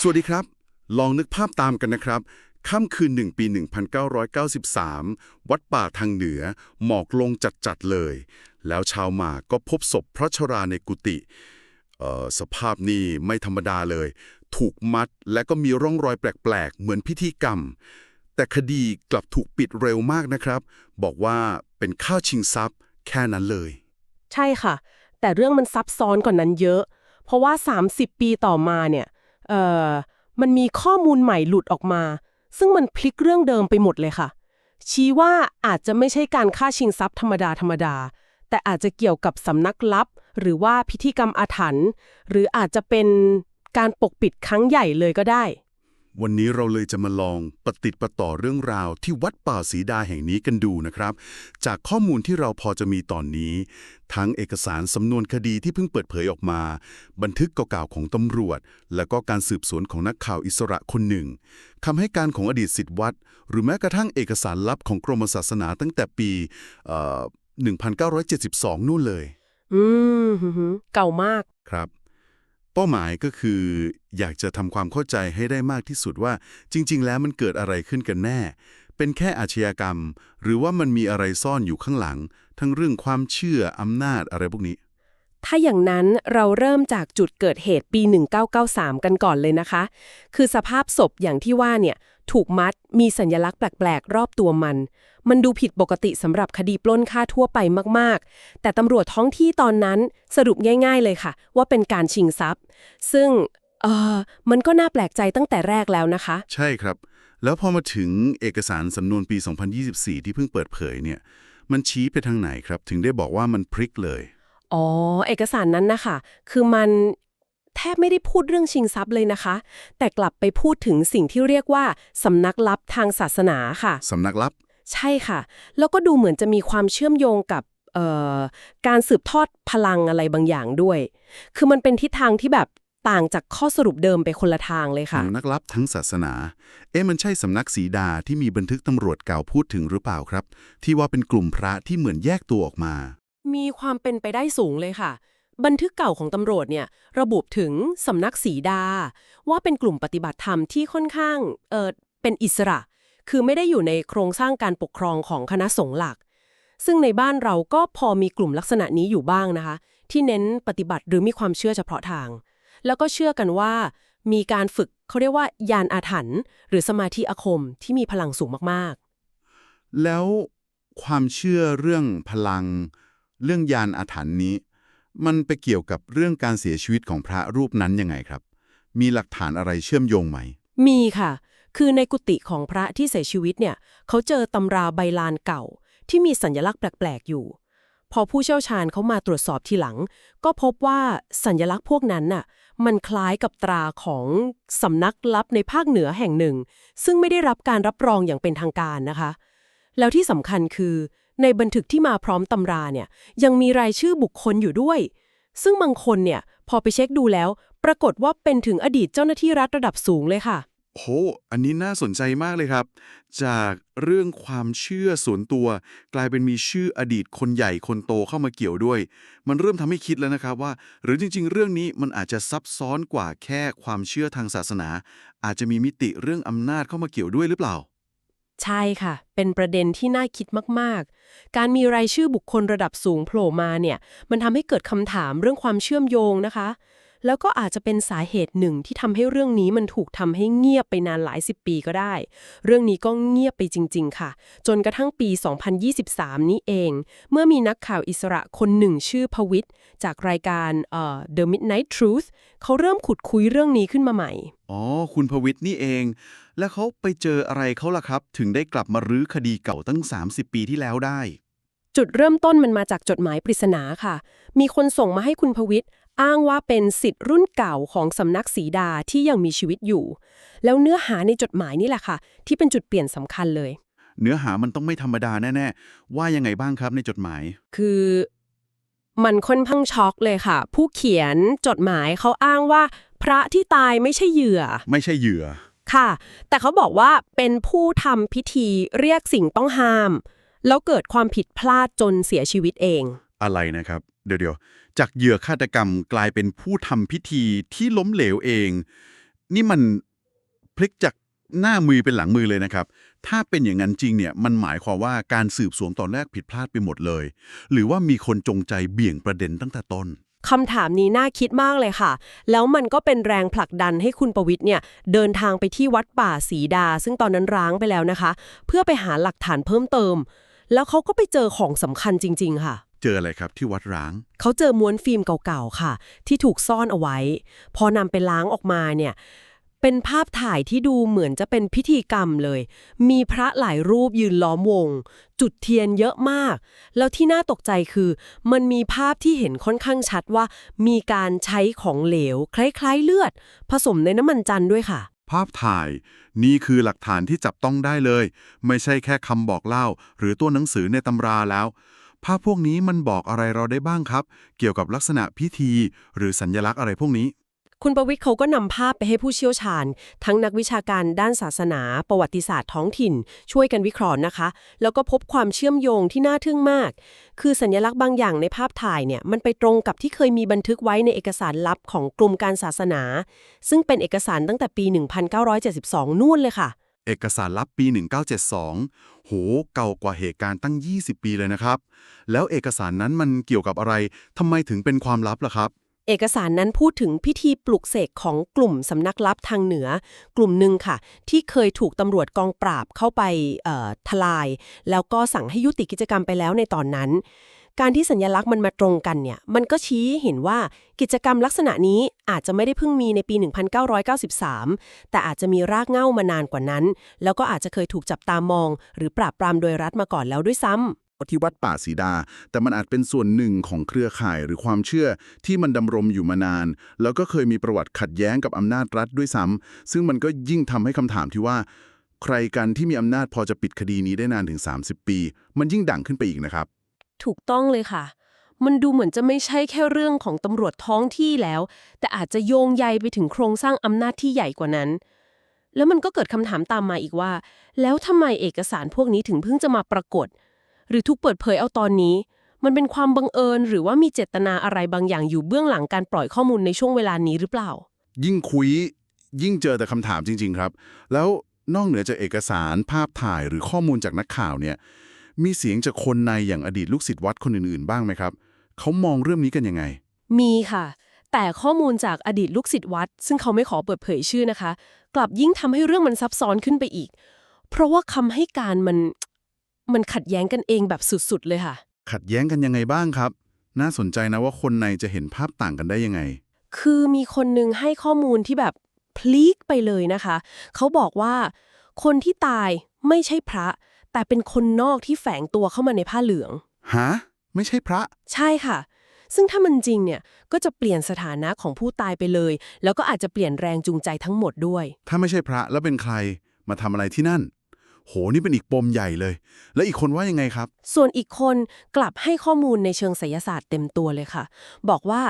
สวัสดีครับ ลองนึกภาพตามกันนะครับ ค่ำคืนหนึ่งปี 1993 วัดป่าทางเหนือ หมอกลงจัดๆเลย แล้วชาวหมาก็พบศพพระชราในกุฏิเอ่อสภาพนี่ไม่ธรรมดาเลย ถูกมัดและก็มีร่องรอยแปลกๆ เหมือนพิธีกรรม แต่คดีกลับถูกปิดเร็วมากนะครับ บอกว่าเป็นข้าวชิงทรัพย์ แค่นั้นเลย ใช่ค่ะ แต่เรื่องมันซับซ้อนกว่านนั้นเยอะ เพราะว่า 30 ปีต่อมาเนี่ย เอ่อมันมีข้อมูลใหม่หลุดออกมา ซึ่งมันพลิกเรื่องเดิมไปหมดเลยค่ะ ชี้ว่าอาจจะไม่ใช่การฆ่าชิงทรัพย์ธรรมดาธรรมดา แต่อาจจะเกี่ยวกับสำนักลับ หรือว่าพิธีกรรมอาถรรพ์หรืออาจจะเป็นการปกปิดครั้งใหญ่เลยก็ได้ วันนี้เราเลยจะมาลองปฏิดประต่อเรื่องราวที่วัดป่าศรีดาแห่งนี้กันดูนะครับ จากข้อมูลที่เราพอจะมีตอนนี้ ทั้งเอกสารสำนวนคดีที่เพิ่งเปิดเผยออกมา บันทึกเก่าๆของตำรวจ แล้วก็การสืบสวนของนักข่าวอิสระคนหนึ่งคำให้การของอดีตสิทธิวัด หรือแม้กระทั่งเอกสารลับของกรมศาสนาตั้งแต่ปีเอ่อ1972 นู่นเลย อืมหือหือเก่ามากครับ เป้าหมายก็คือ อยากจะทำความเข้าใจให้ได้มากที่สุดว่า จริง ๆ แล้วมันเกิดอะไรขึ้นกันแน่ เป็นแค่อาชญากรรม หรือว่ามันมีอะไรซ่อนอยู่ข้างหลัง ทั้งเรื่องความเชื่ออำนาจอะไรพวกนี้ ถ้าอย่างนั้นเราเริ่มจากจุดเกิดเหตุปี 1993 กันก่อนเลยนะคะ คือสภาพศพอย่างที่ว่าเนี่ย ถูกมัด มีสัญลักษณ์แปลก ๆ รอบตัวมัน มันดูผิดปกติสำหรับคดีปล้นค่าทั่วไปมากๆ แต่ตำรวจท้องที่ตอนนั้นสรุปง่าย ๆ เลยค่ะ ว่าเป็นการชิงทรัพย์ ซึ่งเออมันก็น่าแปลกใจตั้งแต่แรกแล้วนะคะ ใช่ครับ แล้วพอมาถึงเอกสารสำนวนปี 2024 ที่เพิ่งเปิดเผยเนี่ย มันชี้ไปทางไหนครับ ถึงได้บอกว่ามันพลิกเลย อ๋อ เอกสารนั้นนะคะ คือมัน แทบไม่ได้พูดเรื่องชิงทรัพย์เลยนะคะ แต่กลับไปพูดถึงสิ่งที่เรียกว่าสำนักลับทางศาสนาค่ะ สำนักลับ ใช่ค่ะ แล้วก็ดูเหมือนจะมีความเชื่อมโยงกับเอ่อการสืบทอดพลังอะไรบางอย่างด้วย คือมันเป็นทิศทางที่แบบต่างจากข้อสรุปเดิมไปคนละทางเลยค่ะ สำนักลับทั้งศาสนา เอ๊ะมันใช่สำนักสีดาที่มีบันทึกตำรวจเก่าพูดถึงหรือเปล่าครับ ที่ว่าเป็นกลุ่มพระที่เหมือนแยกตัวออกมา มีความเป็นไปได้สูงเลยค่ะ บันทึกเก่าของตำรวจเนี่ยระบุถึงสำนักสีดา ว่าเป็นกลุ่มปฏิบัติธรรมที่ค่อนข้างเออเป็นอิสระ คือไม่ได้อยู่ในโครงสร้างการปกครองของคณะสงฆ์หลัก ซึ่งในบ้านเราก็พอมีกลุ่มลักษณะนี้อยู่บ้างนะคะ ที่เน้นปฏิบัติหรือมีความเชื่อเฉพาะทาง แล้วก็เชื่อกันว่า มีการฝึกเขาเรียกว่ายานอาถรรพ์หรือสมาธิอาคมที่มีพลังสูงมากๆ แล้วความเชื่อเรื่องพลัง เรื่องยานอาถรรพ์นี้ มันไปเกี่ยวกับเรื่องการเสียชีวิตของพระรูปนั้นยังไงครับ มีหลักฐานอะไรเชื่อมโยงไหม มีค่ะ คือในกุฏิของพระที่เสียชีวิตเนี่ยเขาเจอตำราใบลานเก่า ที่มีสัญลักษณ์แปลกๆอยู่ พอผู้เชี่ยวชาญเขามาตรวจสอบทีหลัง ก็พบว่าสัญลักษณ์พวกนั้นน่ะ มันคล้ายกับตราของสำนักลับในภาคเหนือแห่งหนึ่ง ซึ่งไม่ได้รับการรับรองอย่างเป็นทางการนะคะ แล้วที่สำคัญคือ ในบันทึกที่มาพร้อมตำราเนี่ยยังมีรายชื่อบุคคลอยู่ด้วย ซึ่งบางคนเนี่ยพอไปเช็คดูแล้ว ปรากฏว่าเป็นถึงอดีตเจ้าหน้าที่รัฐระดับสูงเลยค่ะ โห อันนี้น่าสนใจมากเลยครับ จากเรื่องความเชื่อส่วนตัว กลายเป็นมีชื่ออดีตคนใหญ่คนโตเข้ามาเกี่ยวด้วย มันเริ่มทำให้คิดแล้วนะครับว่า หรือจริง ๆ เรื่องนี้มันอาจจะซับซ้อนกว่าแค่ความเชื่อทางศาสนา อาจจะมีมิติเรื่องอำนาจเข้ามาเกี่ยวด้วยหรือเปล่า ใช่ค่ะ เป็นประเด็นที่น่าคิดมาก ๆ การมีรายชื่อบุคคลระดับสูงโผล่มาเนี่ย มันทำให้เกิดคำถามเรื่องความเชื่อมโยงนะคะ แล้วก็อาจจะเป็นสาเหตุหนึ่งที่ทำให้เรื่องนี้มันถูกทำให้เงียบไปนานหลายสิบปีก็ได้ เรื่องนี้ก็เงียบไปจริง ๆ ค่ะ จนกระทั่งปี 2023 นี้เอง เมื่อมีนักข่าวอิสระคนหนึ่งชื่อพวิทย์จากรายการเอ่อ The Midnight Truth เขาเริ่มขุดคุยเรื่องนี้ขึ้นมาใหม่ อ๋อ คุณพวิทย์นี่เอง แล้วเขาไปเจออะไรเขาล่ะครับ ถึงได้กลับมารื้อคดีเก่าตั้ง 30 ปีที่แล้วได้จุดเริ่มต้นมันมาจากจดหมายปริศนาค่ะ มีคนส่งมาให้คุณพวิทย์ อ้างว่าเป็นสิทธิ์รุ่นเก่าของสำนักสีดาที่ยังมีชีวิตอยู่ แล้วเนื้อหาในจดหมายนี่แหละค่ะ ที่เป็นจุดเปลี่ยนสำคัญเลย เนื้อหามันต้องไม่ธรรมดาแน่ๆ ว่ายังไงบ้างครับในจดหมาย คือมันค่อนข้างช็อกเลยค่ะ ผู้เขียนจดหมายเขาอ้างว่า พระที่ตายไม่ใช่เหยื่อ ไม่ใช่เหยื่อ ค่ะ แต่เขาบอกว่าเป็นผู้ทำพิธีเรียกสิ่งต้องห้าม แล้วเกิดความผิดพลาดจนเสียชีวิตเอง อะไรนะครับ เดี๋ยวๆจากเหยื่อฆาตกรรมกลายเป็นผู้ทำพิธีที่ล้มเหลวเอง นี่มันพลิกจากหน้ามือเป็นหลังมือเลยนะครับ ถ้าเป็นอย่างนั้นจริงเนี่ย มันหมายความว่าการสืบสวนตอนแรกผิดพลาดไปหมดเลย หรือว่ามีคนจงใจเบี่ยงประเด็นตั้งแต่ต้นคำถามนี้น่าคิดมากเลยค่ะ แล้วมันก็เป็นแรงผลักดันให้คุณประวิทย์เนี่ย เดินทางไปที่วัดป่าศรีดา ซึ่งตอนนั้นร้างไปแล้วนะคะ เพื่อไปหาหลักฐานเพิ่มเติม แล้วเขาก็ไปเจอของสำคัญจริง ๆ ค่ะ เจออะไรครับที่วัดร้าง เขาเจอม้วนฟิล์มเก่าๆค่ะ ที่ถูกซ่อนเอาไว้ พอนำไปล้างออกมาเนี่ยเป็นภาพถ่ายที่ดูเหมือนจะเป็นพิธีกรรมเลย มีพระหลายรูปยืนล้อมวง จุดเทียนเยอะมาก แล้วที่น่าตกใจคือ มันมีภาพที่เห็นค่อนข้างชัดว่า มีการใช้ของเหลว คล้ายๆเลือด ผสมในน้ำมันจันทร์ด้วยค่ะ ภาพถ่ายนี่คือหลักฐานที่จับต้องได้เลย ไม่ใช่แค่คำบอกเล่า หรือตัวหนังสือในตำราแล้ว ภาพพวกนี้มันบอกอะไรเราได้บ้างครับ เกี่ยวกับลักษณะพิธี หรือสัญญลักษณ์อะไรพวกนี้ คุณประวิทย์เขาก็นำภาพไปให้ผู้เชี่ยวชาญ ทั้งนักวิชาการด้านศาสนา ประวัติศาสตร์ท้องถิ่น ช่วยกันวิเคราะห์นะคะ แล้วก็พบความเชื่อมโยงที่น่าทึ่งมาก คือสัญลักษณ์บางอย่างในภาพถ่ายเนี่ยมันไปตรงกับที่เคยมีบันทึกไว้ในเอกสารลับของกลุ่มการศาสนา ซึ่งเป็นเอกสารตั้งแต่ปี 1972 นู่นเลยค่ะ เอกสารลับปี 1972 โห เก่ากว่าเหตุการณ์ตั้ง 20 ปีเลยนะครับ แล้วเอกสารนั้นมันเกี่ยวกับอะไร ทำไมถึงเป็นความลับล่ะครับ เอกสารนั้นพูดถึงพิธีปลุกเสกของกลุ่มสำนักลับทางเหนือ กลุ่มหนึ่งค่ะ ที่เคยถูกตำรวจกองปราบเข้าไปทลาย แล้วก็สั่งให้ยุติกิจกรรมไปแล้วในตอนนั้น การที่สัญลักษณ์มันมาตรงกันเนี่ย มันก็ชี้ให้เห็นว่ากิจกรรมลักษณะนี้อาจจะไม่ได้เพิ่งมีในปี 1993 แต่อาจจะมีรากเหง้ามานานกว่านั้น แล้วก็อาจจะเคยถูกจับตามอง หรือปราบปรามโดยรัฐมาก่อนแล้วด้วยซ้ำที่วัดป่าศรีดา แต่มันอาจเป็นส่วนหนึ่งของเครือข่ายหรือความเชื่อที่มันดำรงอยู่มานาน แล้วก็เคยมีประวัติขัดแย้งกับอำนาจรัฐด้วยซ้ำซึ่งมันก็ยิ่งทำให้คำถามที่ว่า ใครกันที่มีอำนาจพอจะปิดคดีนี้ได้นานถึง 30 ปี มันยิ่งดังขึ้นไปอีกนะครับ ถูกต้องเลยค่ะ มันดูเหมือนจะไม่ใช่แค่เรื่องของตำรวจท้องที่แล้ว แต่อาจจะโยงใยไปถึงโครงสร้างอำนาจที่ใหญ่กว่านั้น แล้วมันก็เกิดคำถามตามมาอีกว่า แล้วทำไมเอกสารพวกนี้ถึงเพิ่งจะมาปรากฏ หรือถูกเปิดเผยเอาตอนนี้ มันเป็นความบังเอิญ หรือว่ามีเจตนาอะไรบางอย่างอยู่เบื้องหลังการปล่อยข้อมูลในช่วงเวลานี้หรือเปล่า ยิ่งคุยยิ่งเจอแต่คำถามจริง ๆ ครับ แล้วนอกเหนือจากเอกสารภาพถ่ายหรือข้อมูลจากนักข่าวเนี่ย มีเสียงจากคนในอย่างอดีตลูกศิษย์วัดคนอื่นๆ บ้างไหมครับ เขามองเรื่องนี้กันยังไง มีค่ะ แต่ข้อมูลจากอดีตลูกศิษย์วัด ซึ่งเขาไม่ขอเปิดเผยชื่อนะคะ กลับยิ่งทำให้เรื่องมันซับซ้อนขึ้นไปอีก เพราะว่าคำให้การมันมันขัดแย้งกันเองแบบสุดๆเลยค่ะ ขัดแย้งกันยังไงบ้างครับ น่าสนใจนะว่าคนในจะเห็นภาพต่างกันได้ยังไง คือมีคนหนึงให้ข้อมูลที่แบบพลีกไปเลยนะคะ เขาบอกว่า คนที่ตายไม่ใช่พระ แต่เป็นคนนอกที่แฝงตัวเข้ามาในผ้าเหลือง ฮะ ไม่ใช่พระ ใช่ค่ะ ซึ่งถ้ามันจริงเนี่ย ก็จะเปลี่ยนสถานะของผู้ตายไปเลย แล้วก็อาจจะเปลี่ยนแรงจูงใจทั้งหมดด้วย ถ้าไม่ใช่พระแล้วเป็นใครมาทำอะไรที่นั่น โหนี่เป็นอีกปมใหญ่เลย แล้วอีกคนว่ายังไงครับ ส่วนอีกคนกลับให้ข้อมูลในเชิงไสยศาสตร์เต็มตัวเลยค่ะ บอกว่า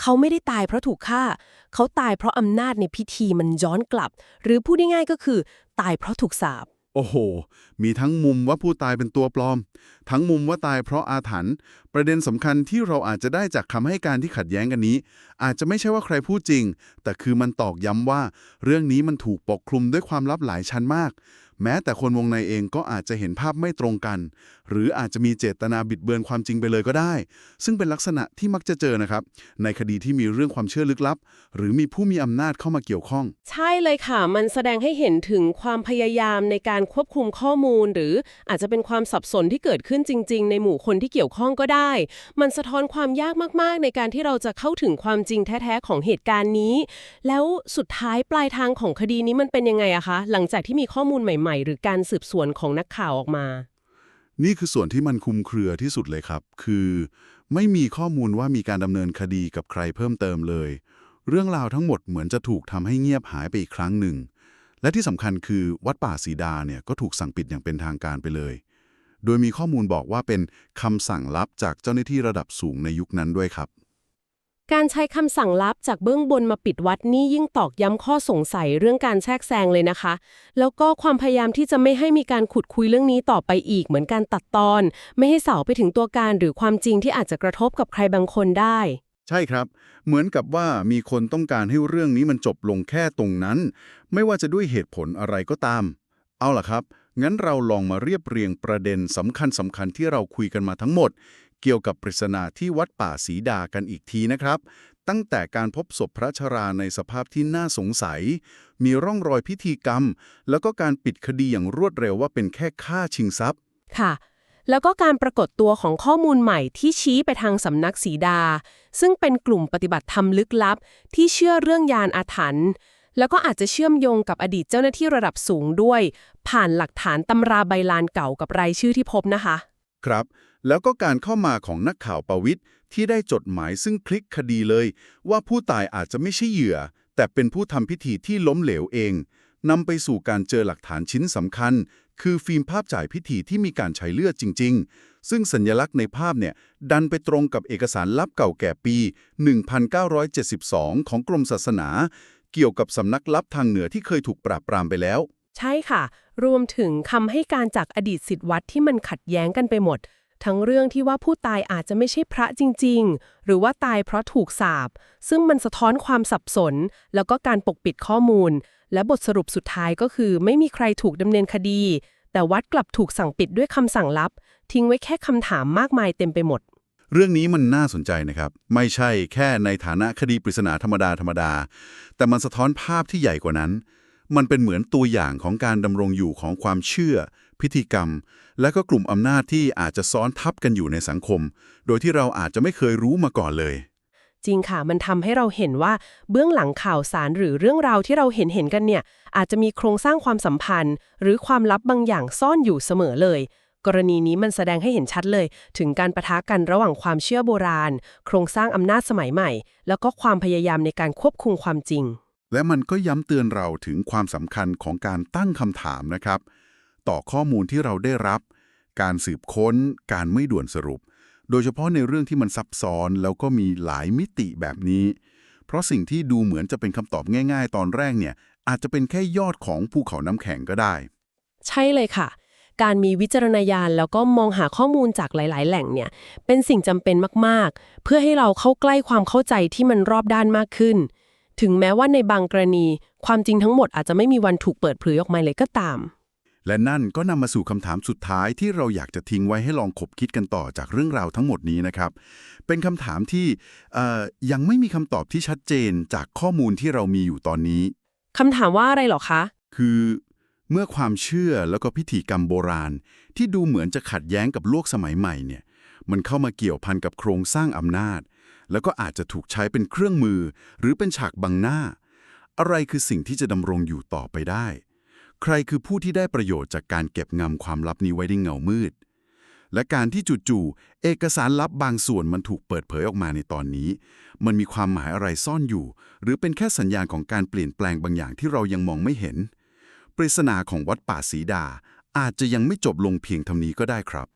เขาไม่ได้ตายเพราะถูกฆ่า เขาตายเพราะอำนาจในพิธีมันย้อนกลับ หรือพูดง่ายๆก็คือ ตายเพราะถูกสาป โอ้โห มีทั้งมุมว่าผู้ตายเป็นตัวปลอม ทั้งมุมว่าตายเพราะอาถรรพ์ ประเด็นสำคัญที่เราอาจจะได้จากคำให้การที่ขัดแย้งกันนี้ อาจจะไม่ใช่ว่าใครพูดจริง แต่คือมันตอกย้ำว่า เรื่องนี้มันถูกปกคลุมด้วยความลับหลายชั้นมาก แม้แต่คนวงในเองก็อาจจะเห็นภาพไม่ตรงกัน หรืออาจจะมีเจตนาบิดเบือนความจริงไปเลยก็ได้ ซึ่งเป็นลักษณะที่มักจะเจอนะครับ ในคดีที่มีเรื่องความเชื่อลึกลับ หรือมีผู้มีอำนาจเข้ามาเกี่ยวข้อง ใช่เลยค่ะ มันแสดงให้เห็นถึงความพยายามในการควบคุมข้อมูล หรืออาจจะเป็นความสับสนที่เกิดขึ้นจริง ๆ ในหมู่คนที่เกี่ยวข้องก็ได้ มันสะท้อนความยากมากๆ ในการที่เราจะเข้าถึงความจริงแท้ๆของเหตุการณ์นี้ แล้วสุดท้ายปลายทางของคดีนี้มันเป็นยังไงอะคะ หลังจากที่มีข้อมูลใหม่ ๆ หรือการสืบสวนของนักข่าวออกมา นี่คือส่วนที่มันคุมเครือที่สุดเลยครับ คือไม่มีข้อมูลว่ามีการดำเนินคดีกับใครเพิ่มเติมเลย เรื่องราวทั้งหมดเหมือนจะถูกทำให้เงียบหายไปอีกครั้งหนึ่ง และที่สำคัญคือวัดป่าศีดาเนี่ยก็ถูกสั่งปิดอย่างเป็นทางการไปเลย โดยมีข้อมูลบอกว่าเป็นคำสั่งลับจากเจ้าหน้าที่ระดับสูงในยุคนั้นด้วยครับ การใช้คำสั่งลับจากเบื้องบนมาปิดวัดนี่ยิ่งตอกย้ำข้อสงสัยเรื่องการแทรกแซงเลยนะคะ แล้วก็ความพยายามที่จะไม่ให้มีการขุดคุยเรื่องนี้ต่อไปอีก เหมือนการตัดตอน ไม่ให้เสาไปถึงตัวการหรือความจริงที่อาจจะกระทบกับใครบางคนได้ ใช่ครับ เหมือนกับว่ามีคนต้องการให้เรื่องนี้มันจบลงแค่ตรงนั้น ไม่ว่าจะด้วยเหตุผลอะไรก็ตาม เอาล่ะครับ งั้นเราลองมาเรียบเรียงประเด็นสำคัญสำคัญที่เราคุยกันมาทั้งหมด เกี่ยวกับปริศนาที่วัดป่าศรีดากันอีกทีนะครับ ตั้งแต่การพบศพพระชราในสภาพที่น่าสงสัย มีร่องรอยพิธีกรรม แล้วก็การปิดคดีอย่างรวดเร็วว่าเป็นแค่ฆ่าชิงทรัพย์ ค่ะ แล้วก็การปรากฏตัวของข้อมูลใหม่ที่ชี้ไปทางสำนักสีดา ซึ่งเป็นกลุ่มปฏิบัติธรรมลึกลับ ที่เชื่อเรื่องยานอาถรรพ์แล้วก็อาจจะเชื่อมโยงกับอดีตเจ้าหน้าที่ระดับสูงด้วย ผ่านหลักฐานตำราใบลานเก่ากับรายชื่อที่พบนะคะ ครับ แล้วก็การเข้ามาของนักข่าวประวิทย์ที่ได้จดหมายซึ่งพลิกคดีเลย ว่าผู้ตายอาจจะไม่ใช่เหยื่อ แต่เป็นผู้ทำพิธีที่ล้มเหลวเองนำไปสู่การเจอหลักฐานชิ้นสำคัญ คือฟิล์มภาพจ่ายพิธีที่มีการใช้เลือดจริง ๆ ซึ่งสัญลักษณ์ในภาพเนี่ยดันไปตรงกับเอกสารลับเก่าแก่ปี 1972 ของกรมศาสนา เกี่ยวกับสำนักลับทางเหนือที่เคยถูกปราบปรามไปแล้ว ใช่ค่ะ รวมถึงคำให้การจากอดีตสิทธิวัดที่มันขัดแย้งกันไปหมด ทั้งเรื่องที่ว่าผู้ตายอาจจะไม่ใช่พระจริง ๆ หรือว่าตายเพราะถูกสาปซึ่งมันสะท้อนความสับสน แล้วก็การปกปิดข้อมูล และบทสรุปสุดท้ายก็คือ ไม่มีใครถูกดำเนินคดี แต่วัดกลับถูกสั่งปิดด้วยคำสั่งลับ ทิ้งไว้แค่คำถามมากมายเต็มไปหมด เรื่องนี้มันน่าสนใจนะครับ ไม่ใช่แค่ในฐานะคดีปริศนาธรรมดาธรรมดา แต่มันสะท้อนภาพที่ใหญ่กว่านั้น มันเป็นเหมือนตัวอย่างของการดำรงอยู่ของความเชื่อ พิธีกรรม และก็กลุ่มอำนาจที่อาจจะซ้อนทับกันอยู่ในสังคม โดยที่เราอาจจะไม่เคยรู้มาก่อนเลย จริงค่ะ มันทำให้เราเห็นว่าเบื้องหลังข่าวสารหรือเรื่องราวที่เราเห็นเห็นกันเนี่ย อาจจะมีโครงสร้างความสัมพันธ์ หรือความลับบางอย่างซ่อนอยู่เสมอเลย กรณีนี้มันแสดงให้เห็นชัดเลย ถึงการประทะกันระหว่างความเชื่อโบราณ โครงสร้างอำนาจสมัยใหม่ แล้วก็ความพยายามในการควบคุมความจริงและมันก็ย้ำเตือนเราถึงความสำคัญของการตั้งคำถามนะครับ ต่อข้อมูลที่เราได้รับ การสืบค้น การไม่ด่วนสรุป โดยเฉพาะในเรื่องที่มันซับซ้อนแล้วก็มีหลายมิติแบบนี้ เพราะสิ่งที่ดูเหมือนจะเป็นคำตอบง่าย ๆ ตอนแรกเนี่ยอาจจะเป็นแค่ยอดของภูเขาน้ำแข็งก็ได้ ใช่เลยค่ะ การมีวิจารณญาณแล้วก็มองหาข้อมูลจากหลาย ๆ แหล่งเนี่ย เป็นสิ่งจำเป็นมาก ๆ เพื่อให้เราเข้าใกล้ความเข้าใจที่มันรอบด้านมากขึ้น ถึงแม้ว่าในบางกรณี ความจริงทั้งหมดอาจจะไม่มีวันถูกเปิดเผยออกมาเลยก็ตาม และนั่นก็นำมาสู่คำถามสุดท้ายที่เราอยากจะทิ้งไว้ให้ลองขบคิดกันต่อจากเรื่องราวทั้งหมดนี้นะครับ เป็นคำถามที่เอ่อยังไม่มีคำตอบที่ชัดเจนจากข้อมูลที่เรามีอยู่ตอนนี้คำถามว่าอะไรเหรอคะ คือเมื่อความเชื่อแล้วก็พิธีกรรมโบราณ ที่ดูเหมือนจะขัดแย้งกับโลกสมัยใหม่เนี่ย มันเข้ามาเกี่ยวพันกับโครงสร้างอำนาจ แล้วก็อาจจะถูกใช้เป็นเครื่องมือ หรือเป็นฉากบังหน้า อะไรคือสิ่งที่จะดำรงอยู่ต่อไปได้ ใครคือผู้ที่ได้ประโยชน์จากการเก็บงำความลับนี้ไว้ในเงามืด และการที่จู่ๆเอกสารลับบางส่วนมันถูกเปิดเผยออกมาในตอนนี้ มันมีความหมายอะไรซ่อนอยู่ หรือเป็นแค่สัญญาณของการเปลี่ยนแปลงบางอย่างที่เรายังมองไม่เห็น ปริศนาของวัดป่าศรีดาอาจจะยังไม่จบลงเพียงเท่านี้ก็ได้ครับ